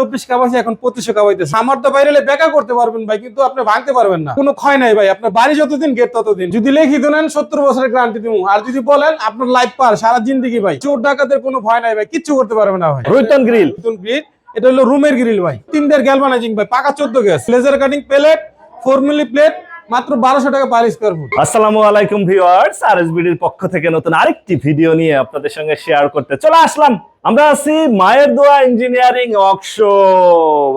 চব্বিশ কাবাইছে এখন পঁচিশশো কাবাইতেছে। আমার তো বাইরে বেকা করতে পারবেন ভাই কিন্তু আপনি ভাঙতে পারবেন না। কোনো ক্ষয় নাই ভাই আপনার বাড়ি যতদিন গেট ততদিন। যদি লিখিত নেন সত্তর বছরের গ্যারান্টি দিব। আর যদি বলেন আপনার লাইফ পার সারা জিন্দিগি ভাই। চোর ডাকাতের কোনো ভয় নাই ভাই কিচ্ছু করতে পারবে না ভাই। রুইটন গ্রিল নতুন গ্রিল এটা হলো রুমের গ্রিল ভাই। তিনদের গ্যালভানাইজিং ভাই পাকা চোদ্দ গ্যাস লেজার কাটিং প্লেট ফর্মুলি প্লেট মাত্র বারোশো টাকা পার স্কোয়ার ফুট আসসালামু আলাইকুম ভিউয়ার্স আরএসবিডির পক্ষ থেকে নতুন আরেকটি ভিডিও নিয়ে আপনাদের সঙ্গে শেয়ার করতে চলে আসলাম। আমরা আছি মায়ের দোয়া ইঞ্জিনিয়ারিং অকশো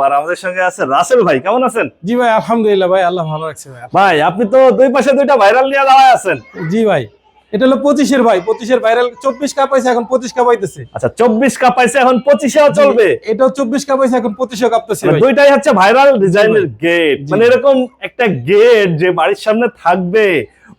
আর আমাদের সঙ্গে আছে রাসেল ভাই কেমন আছেন? জি ভাই আলহামদুলিল্লাহ ভাই আল্লাহ ভালো রাখছে ভাই। ভাই আপনি তো দুই পাশে দুইটা ভাইরাল নিয়ে দাঁড়ায় আছেন। জি ভাই। এটা হলো পঁচিশের ভাই পঁচিশের ভাইরাল চব্বিশ কাপাইছে এখন পঁচিশ কাপাইতেছে আচ্ছা চব্বিশ কাপাইছে এখন পঁচিশেও চলবে? এটাও চব্বিশ কাপাইছে এখন পঁচিশও কাঁপতেছে মানে দুইটাই হচ্ছে ভাইরাল ডিজাইনের গেট মানে এরকম একটা গেট যে বাড়ির সামনে থাকবে।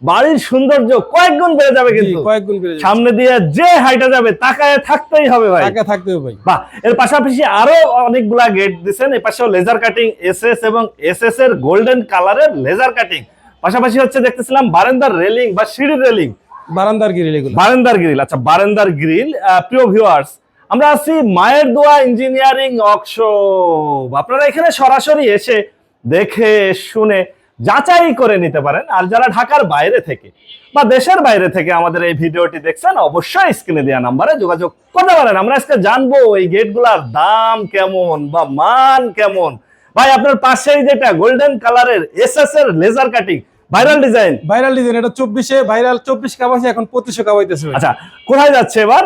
বাড়ির সৌন্দর্য কয়েক গুণ বেড়ে যাবে কিন্তু। কয়েক গুণ বেড়ে সামনে দিয়ে যে হাইটা যাবে তাকায় থাকতেই হবে ভাই। টাকা থাকতে হবে ভাই। বাহ এর পাশাপাশি আরও অনেকগুলা গেট দিচ্ছেন এর পাশেও লেজার কাটিং এসএস এবং এসএস এর গোল্ডেন কালারের লেজার কাটিং পাশাপাশি হচ্ছে দেখতেছিলাম বারান্দার রেলিং বা সিঁড়ির রেলিং বারান্দার গিরিল এগুলো। বারান্দার গ্রিল আচ্ছা বারান্দার গ্রিল প্রিয় ভিউয়ার্স আমরা আছি মায়ের দোয়া ইঞ্জিনিয়ারিং ওয়ার্কশপ আপনারা এখানে সরাসরি এসে দেখে, শুনে, যাচাই করে নিতে পারেন। আর যারা ঢাকার বাইরে থেকে বা দেশের বাইরে থেকে আমাদের এই ভিডিওটি দেখছেন, অবশ্যই স্ক্রিনে দেওয়া নাম্বারে যোগাযোগ করতে পারেন। আমরা আজকে জানব এই গেটগুলার দাম কেমন বা মান কেমন। ভাই, আপনার পাশেই যেটা গোল্ডেন কালারের এসএস এর laser cutting viral design viral design এটা চব্বিশে ভাইরাল চব্বিশ কাপাইছে এখন পঁচিশও কাপাইতেছে আচ্ছা কোথায় যাচ্ছে এবার?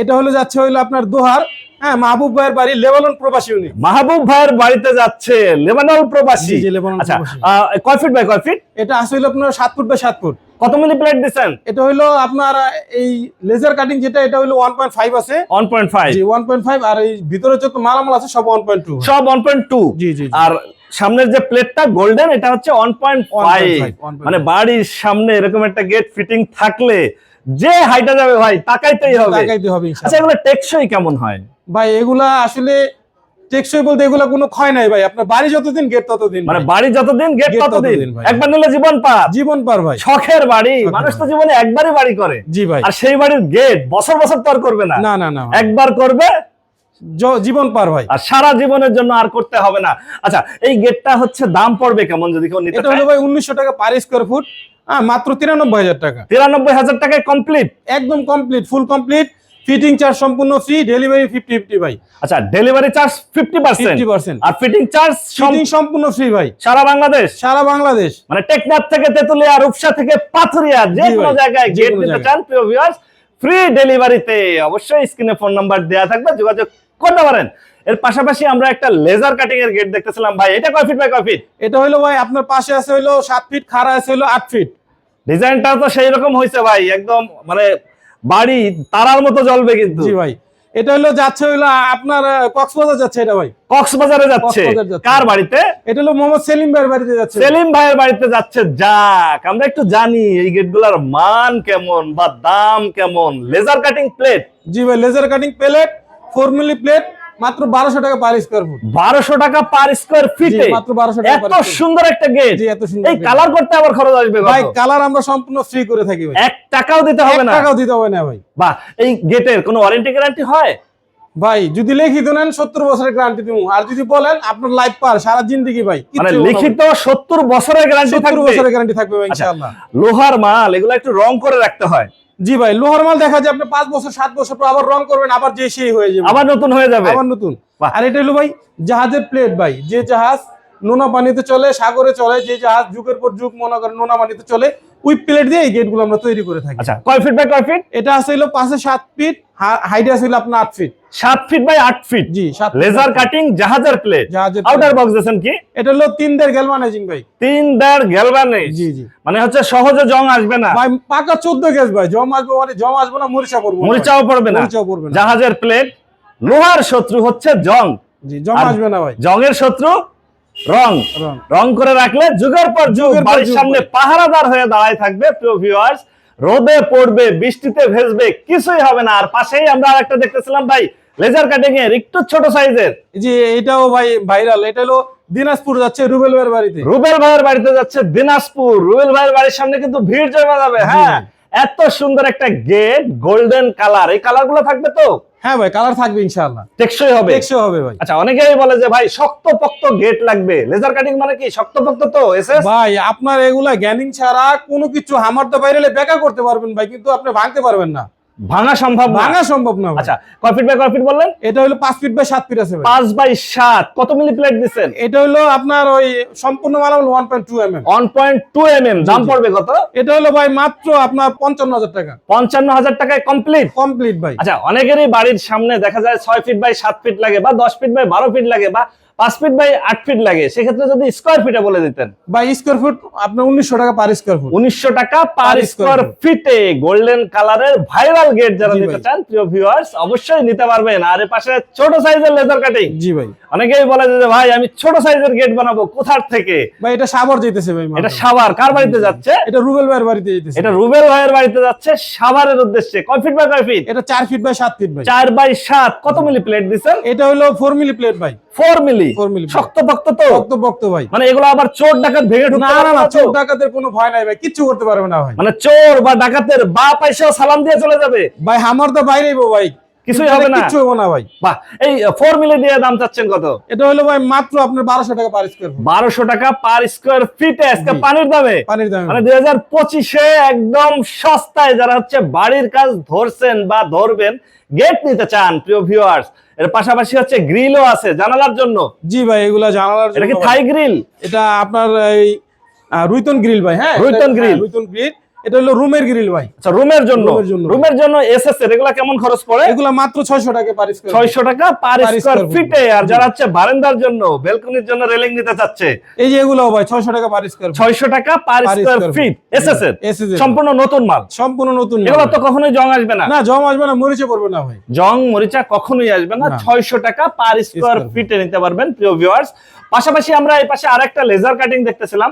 এটা হলো যাচ্ছে হইল আপনার দোহার হ্যাঁ মাহবুব ভাইয়ের বাড়ি লেবানন প্রবাসী উনি। মাহবুব ভাইয়ের বাড়িতে যাচ্ছে লেবানন প্রবাসী। জি, জি, আচ্ছা। কয় ফিট বাই কয় ফিট এটা আসলে আপনার সাত ফুট বাই সাত ফুট কত মিলি প্লেট দিচ্ছেন? এটা হইল আপনার এই লেজার কাটিং যেটা এটা পয়েন্ট ফাইভ আছে। ওয়ান পয়েন্ট ফাইভ জি ওয়ান পয়েন্ট ফাইভ আর এই ভিতরে যত মালামাল আছে সব ওয়ান পয়েন্ট টু সব ওয়ান পয়েন্ট টু জি জি জি। আর সামনের যে প্লেটটা গোল্ডেন এটা হচ্ছে ওয়ান পয়েন্ট মানে বাড়ির সামনে এরকম একটা গেট ফিটিং থাকলে যে হাইটা যাবে ভাই তাকাইতেই হবে। তাকাইতে হবে আচ্ছা এগুলো টেকসই কেমন হয়? ভাই এগুলা আসলে টেকসই বলতে এগুলা কোনো ক্ষয় নাই ভাই। আপনার বাড়ি যতদিন গেট ততদিন মানে বাড়ি যতদিন গেট ততদিন। একবার নিলে জীবন পার। জীবন পার ভাই। শখের বাড়ি। মানুষ তো জীবনে একবারই বাড়ি করে। জি ভাই। আর সেই বাড়ির গেট বছর বছর তো আর করবে না। না না একবার করবে জীবন পার ভাই আর সারা জীবনের জন্য আর করতে হবে না। আচ্ছা এই গেটটা হচ্ছে দাম পড়বে কেমন যদি কেউ নিতে এটা হলো ভাই উনিশশো টাকা পার স্কোয়ার ফুট হ্যাঁ মাত্র তিরানব্বই হাজার টাকা। তিরানব্বই হাজার টাকায় কমপ্লিট একদম complete full complete fitting charge সম্পূর্ণ ফ্রি ডেলিভারি ফিফটি ফিফটি ভাই। আচ্ছা delivery charge fifty percent fifty percent আর ফিটিং চার্জ ফিটিং সম্পূর্ণ ফ্রি ভাই। সারা বাংলাদেশ? সারা বাংলাদেশ। মানে টেকনাফ থেকে তেতুলিয়া রূপসা থেকে পাথুরিয়া যে কোনো জায়গায় গেট নিতে চান প্রিয় ভিউয়ার্স ফ্রি ডেলিভারিতে অবশ্যই স্ক্রিনে ফোন নাম্বার দেওয়া থাকবে যোগাযোগ করতে পারেন। এর পাশাপাশি আমরা একটা লেজার কাটিং এর গেট দেখতেছিলাম। ভাই এটা কয় ফিট বাই কয় ফিট এটা হইল ভাই আপনার পাশে আছে হইল সাত ফিট খাড়া আছে হইল আট ফিট ডিজাইনটা তো সেই রকম হয়েছে ভাই একদম মানে বাড়ি তারার মতো জ্বলবে কিন্তু। জি ভাই এটা হইল যাচ্ছে হইল আপনার কক্সবাজার যাচ্ছে এটা ভাই। কক্সবাজারে যাচ্ছে? যাচ্ছে। কার বাড়িতে? এটা হলো মোহাম্মদ সেলিম ভাইয়ের বাড়িতে যাচ্ছে। সেলিম ভাইয়ের বাড়িতে যাচ্ছে। যাক আমরা একটু জানি এই গেটগুলোর মান কেমন বা দাম কেমন। লেজার কাটিং প্লেট জি ভাই laser cutting plate four milli plate মাত্র বারোশো টাকা পার স্কোয়ার ফুট বারোশো টাকা পার স্কোয়ার ফিটে মাত্র 1200 টাকা এত সুন্দর একটা গেট জি এত সুন্দর এই কালার করতে আবার খরচ আসবে ভাই কালার আমরা সম্পূর্ণ ফ্রি করে থাকি ভাই। এক টাকাও দিতে হবে না। টাকাও দিতে হবে না ভাই। বাহ এই গেটের কোনো ওয়ারেন্টি গ্যারান্টি হয়? ভাই যদি লিখিত নেন সত্তর বছরের গ্যারান্টি দিব। আর যদি বলেন আপনার লাইফ পার সারা জিন্দগি ভাই মানে লিখিত সত্তর বছরের গ্যারান্টি সত্তর থাকবে? বছরের গ্যারান্টি থাকবে ভাই আচ্ছা। ইনশাআল্লাহ। লোহার মাল এগুলো একটু রং করে রাখতে হয়। জি ভাই লোহার মাল দেখা যায় আপনি পাঁচ বছর সাত বছর পর আবার রং করবেন আবার যে সেই হয়ে যাবে। আবার নতুন হয়ে যাবে? আবার নতুন। আর এটা হলো ভাই জাহাজের প্লেট ভাই যে জাহাজ নোনা পানিতে চলে সাগরে চলে যে জাহাজ যুগের পর যুগ মনে করেন নোনা পানিতে চলে ওই প্লেট দিয়ে এই গেটগুলো আমরা তৈরি করে থাকি। আচ্ছা কয় ফিট বাই কয় ফিট এটা আছে হলো পাঁচে সাত ফিট হাইট আছে হলো আপনার আট ফিট সাত ফিট বাই আট ফিট জি লেজার কাটিং জাহাজের প্লেট জাহাজের আউটার বক্স দিয়েছেন কি? এটা হলো তিন দের গ্যালভানাইজিং ভাই। তিন দেড় গ্যালভানিজ জি জি। মানে হচ্ছে সহজে জং আসবে না। ভাই পাকা চোদ্দ গ্যাস ভাই জম আসবে মানে জম আসবে না মরিচা পড়ব। মরিচাও পড়বে না। মরিচাও পড়বে না। জাহাজের প্লেট লোহার শত্রু হচ্ছে জং। জি জং আসবে না ভাই। জংয়ের শত্রু রং। রং। করে রাখলে যুগের পর যুগ বাড়ির সামনে পাহারাদার হয়ে দাঁড়ায় থাকবে প্রিয় ভিউয়ার্স রোদে পড়বে বৃষ্টিতে ভেজবে কিছুই হবে না। আর পাশেই আমরা আরেকটা দেখতেছিলাম ভাই লেজার কাটিং এর একটু ছোট সাইজের জি এটাও ভাই ভাইরাল এটা হলো দিনাজপুর যাচ্ছে রুবেল ভাইয়ের বাড়িতে। রুবেল ভাইয়ের বাড়িতে যাচ্ছে দিনাজপুর। রুবেল ভাইয়ের বাড়ির সামনে কিন্তু ভিড় জমা যাবে হ্যাঁ? এত সুন্দর একটা গেট গোল্ডেন কালার এই কালারগুলো থাকবে তো? হ্যাঁ ভাই কালার থাকবে ইনশাআল্লাহ। টেকসই হবে। টেকসই হবে ভাই। আচ্ছা অনেকেই বলে যে ভাই শক্ত পক্ত গেট লাগবে। লেজার কাটিং মানে কি? শক্ত পক্ত তো এসএস ভাই আপনার এগুলা জ্ঞানিং ছাড়া কোনো কিছু হামার তো বাইরে বেকা করতে পারবেন ভাই কিন্তু আপনি ভাঙতে পারবেন না। ভাঙা সম্ভব ভাঙা সম্ভব না আচ্ছা কয় ফিট বাই কয় ফিট বললেন? এটা হলো পাঁচ ফিট বাই সাত ফিট আছে ভাই। পাঁচ বাই সাত কত মিলি প্লেট দিচ্ছেন? এটা হলো আপনার ওই সম্পূর্ণ মাল one point two M M one point two M M দাম। পড়বে কত? এটা হলো ভাই মাত্র আপনার পঞ্চান্ন হাজার টাকা। পঞ্চান্ন হাজার টাকায় কমপ্লিট কমপ্লিট ভাই। আচ্ছা অনেকেরই বাড়ির সামনে দেখা যায় ছয় ফিট বাই সাত ফিট লাগে বা দশ ফিট বাই বারো ফিট লাগে বা পাঁচ ফিট বাই আট ফিট লাগে। সেক্ষেত্রে যদি স্কোয়ার ফিটে বলে দিতেন। ভাই স্কোয়ার ফুট আপনার উনিশশো টাকা পার স্কোয়ার ফুট উনিশশো টাকা পার স্কোয়ার ফিটে গোল্ডেন কালারের ভাইরাল গেট যারা নিতে চান প্রিয় ভিউয়ার্স অবশ্যই নিতে পারবেন। আর এর পাশে ছোট সাইজের লেজার কাটিং জি ভাই। অনেকেই বলে যে ভাই আমি ছোট সাইজের গেট বানাবো কোথার থেকে? ভাই এটা সাভার যেতেছে ভাই এটা সাভার কার বাড়িতে যাচ্ছে? এটা রুবেল ভাইয়ের বাড়িতে যেতেছে এটা রুবেল ভাইয়ের বাড়িতে যাচ্ছে সাভারের উদ্দেশ্যে। কয় ফিট বাই কয় ফিট এটা চার ফিট বাই সাত ফিট ভাই। চার বাই সাত। কত মিলি প্লেট দিচ্ছেন? এটা হলো ফোর মিলি প্লেট ভাই। ফোর মিলি শক্ত পক্ত তো। ভক্ত ভক্ত ভাই। মানে এগুলো আবার চোর ডাকাত ভেঙে ঢুকতে না? চোর ডাকাতের কোনো ভয় নাই ভাই কিছু করতে পারবে না ভাই। মানে চোর বা ডাকাতের বা পয়সা সালাম দিয়ে চলে যাবে। ভাই আমার তো বাইরেই বো ভাই। কিছুই হবে না। কিচ্ছু হবে না ভাই। বাহ এই ফোর মিলি দিয়ে দাম চাচ্ছেন কত? এটা হলো ভাই মাত্র আপনার বারোশো টাকা পার স্কোয়ার ফুট বারোশো টাকা পার স্কোয়ার ফিটে আজকে পানির দামে। পানির দাম। মানে দুই হাজার পঁচিশে একদম সস্তায় যারা হচ্ছে বাড়ির কাজ ধরছেন বা ধরবেন গেট নিতে চান প্রিয় ভিউয়ার্স এর পাশাপাশি হচ্ছে গ্রিলও আছে জানালার জন্য। জি ভাই এগুলা জানালার এটা কি থাই গ্রিল এটা আপনার এই রুইতন গ্রিল ভাই হ্যাঁ? রুইতন grill। হ্যাঁ, রুইতন গ্রিল এটা হলো রুমের গ্রিল ভাই। আচ্ছা রুমের জন্য। রুমের জন্য। রুমের এসএস এর এগুলা কেমন খরচ পড়ে? এগুলা মাত্র ছয়শো টাকা পার স্কোয়ার ছয়শো টাকা পার স্কোয়ার। ফিটে আর যারা হচ্ছে বারান্দার জন্য বেলকনির জন্য রেলিং নিতে চাচ্ছে এই যে এগুলো ভাই ছয়শো টাকা পার স্কোয়ার ছয়শো টাকা per square feet feet। SS এর? সম্পূর্ণ নতুন মাল? সম্পূর্ণ নতুন মাল। এগুলো তো কখনোই জং আসবে না। না জম আসবে না মরিচে পড়বে না ভাই। জং মরিচা কখনোই আসবে না। না। ছয়শো টাকা পার স্কোয়ার ফিটে নিতে পারবেন প্রিয় ভিউয়ার্স পাশাপাশি আমরা এই পাশে আরেকটা লেজার কাটিং দেখতেছিলাম।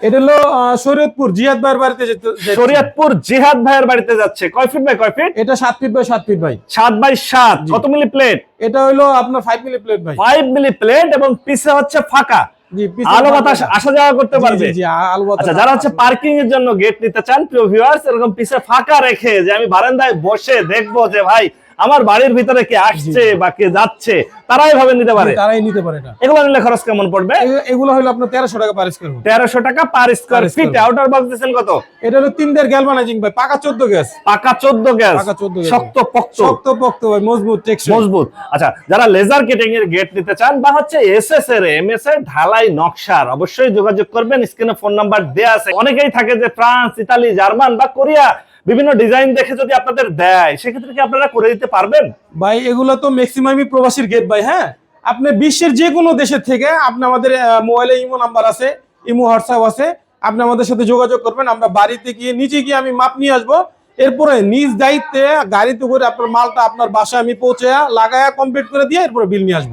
এটা হলো শরীয়তপুর জিয়াদ ভাইয়ের বাড়িতে যেতে- যেতে- শরীয়তপুর জিহাদ ভাইয়ের বাড়িতে যাচ্ছে। কয় ফিট বাই কয় ফিট এটা সাত ফিট বাই সাত ফিট ভাই। সাত বাই সাত কত মিলি প্লেট এটা হলো আপনার ফাইভ মিলি প্লেট ভাই। ফাইভ মিলি প্লেট এবং পিছে হচ্ছে ফাঁকা। আলো বাতাস আসা যাওয়া করতে পারবে। আচ্ছা যারা হচ্ছে পার্কিং এর জন্য গেট নিতে চান প্রিয় ভিউয়ার্স এরকম পিছে ফাঁকা রেখে যে আমি বারান্দায় বসে দেখব যে ভাই আমার বাড়ির ভিতরে কে আসছে বা কে যাচ্ছে? তারাই ভাবে নিতে পারে। তারাই নিতে পারে এটা এগুলো নিলে খরচ কেমন পড়বে? এগুলো হলো আপনার টাকা পার স্কোয়ার ফুট টাকা per square feet outer box কত? এটা হলো তিন দের গ্যালভানাইজিং ভাই পাকা চোদ্দ গ্যাস। পাকা চোদ্দ গ্যাস। পাকা 14 গ্যাস। শক্ত পক্ত। শক্ত পক্ত ভাই মজবুত টেকসই। মজবুত। আচ্ছা যারা লেজার কেটিং এর গেট নিতে চান বা হচ্ছে এসএস এর এমএস এর ঢালাই নকশার অবশ্যই যোগাযোগ করবেন। স্ক্রিনে ফোন নাম্বার দেয়া আছে। অনেকেই থাকে যে ফ্রান্স ইতালি জার্মান বা কোরিয়া বিভিন্ন ডিজাইন দেখে যদি আপনাদের দেয় সেক্ষেত্রে কি আপনারা করে দিতে পারবেন? ভাই এগুলো তো ম্যাক্সিমামই প্রবাসীর গেট ভাই। হ্যাঁ? আপনি বিশ্বের যে কোনো দেশের থেকে আপনি আমাদের মোবাইলে ইমো নাম্বার আছে ইমো হোয়াটসঅ্যাপ আছে আপনি আমাদের সাথে যোগাযোগ করবেন আমরা বাড়িতে গিয়ে নিচে গিয়ে আমি মাপ নিয়ে আসব। এরপরে নিজ দায়িত্বে গাড়িতে করে আপনার মালটা আপনার বাসায় আমি পৌঁছে লাগায়া কমপ্লিট করে দিয়ে এরপরে বিল নিয়ে আসব।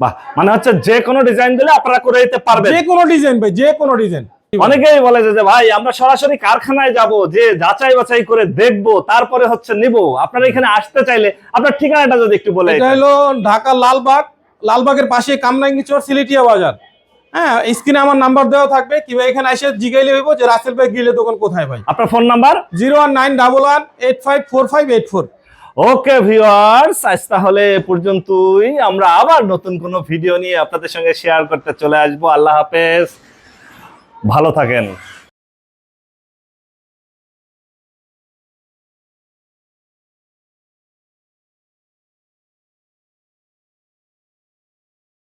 বাহ মানে হচ্ছে যে কোনো ডিজাইন দিলে আপনারা করে দিতে পারবেন। যে কোনো ডিজাইন ভাই যে কোনো ডিজাইন অনেকেই বলে যে ভাই আমরা সরাসরি কারখানায় যাব যে যাচাই বাছাই করে দেখব তারপরে হচ্ছে নিব। আপনারা এখানে আসতে চাইলে আপনার ঠিকানাটা যদি একটু বলে এটা হলো ঢাকা লালবাগ লালবাগের পাশে কামরাঙ্গি চর সিলেটিয়া বাজার। হ্যাঁ স্ক্রিনে আমার নাম্বার দেওয়া থাকবে কিংবা এখানে এসে জিগাইলে হইব যে রাসেল ভাই গিলে দোকান কোথায় ভাই? আপনার phone number? Zero one nine double one eight five four five eight four. Okay viewers আজ তাহলে পর্যন্তই। আমরা আবার নতুন কোনো ভিডিও নিয়ে আপনাদের সঙ্গে শেয়ার করতে চলে আসব। আল্লাহ হাফেজ। ভালো থাকেন।